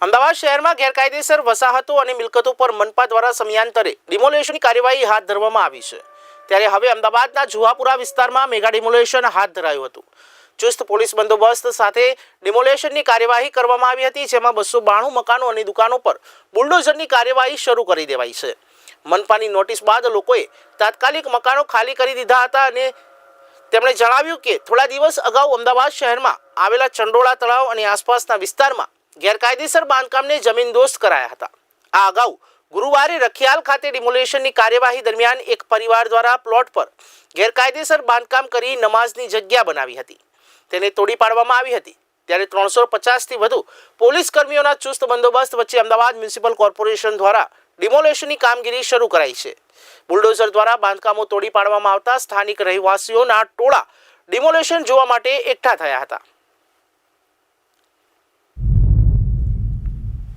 અમદાવાદ શહેરમાં ગેરકાયદેસર વસાહતો અને મિલકતો પર મનપા દ્વારા સમયાંતરે ડિમોલેશનની કાર્યવાહી હાથ ધરવામાં આવી છે. ત્યારે હવે અમદાવાદના જુહાપુરા વિસ્તારમાં મેગા ડિમોલેશન હાથ ધરાયું હતું. ચુસ્ત પોલીસ બંદોબસ્ત સાથે ડિમોલેશનની કાર્યવાહી કરવામાં આવી હતી, જેમાં બસો બાણું મકાનો અને દુકાનો પર બુલડોઝરની કાર્યવાહી શરૂ કરી દેવાઈ છે. મનપાની નોટિસ બાદ લોકોએ તાત્કાલિક મકાનો ખાલી કરી દીધા હતા અને તેમણે જણાવ્યું કે થોડા દિવસ અગાઉ અમદાવાદ શહેરમાં આવેલા ચંડોળા તળાવ અને આસપાસના વિસ્તારમાં ગેરકાયદેસર બાંધકામને જમીનદોસ્ત કરાયા હતા. આ અગાઉ ગુરુવારે રખિયાલ ખાતે ડિમોલેશનની કાર્યવાહી દરમિયાન એક પરિવાર દ્વારા પ્લોટ પર ગેરકાયદેસર બાંધકામ કરી નમાઝની જગ્યા બનાવી હતી. તેને તોડી પાડવામાં આવી હતી. ત્યારે ત્રણસો પચાસથી વધુ પોલીસ કર્મીઓના ચુસ્ત બંદોબસ્ત વચ્ચે અમદાવાદ મ્યુનિસિપલ કોર્પોરેશન દ્વારા ડિમોલેશનની કામગીરી શરૂ કરાઈ છે. બુલડોઝર દ્વારા બાંધકામો તોડી પાડવામાં આવતા સ્થાનિક રહેવાસીઓના ટોળા ડિમોલેશન જોવા માટે એકઠા થયા હતા.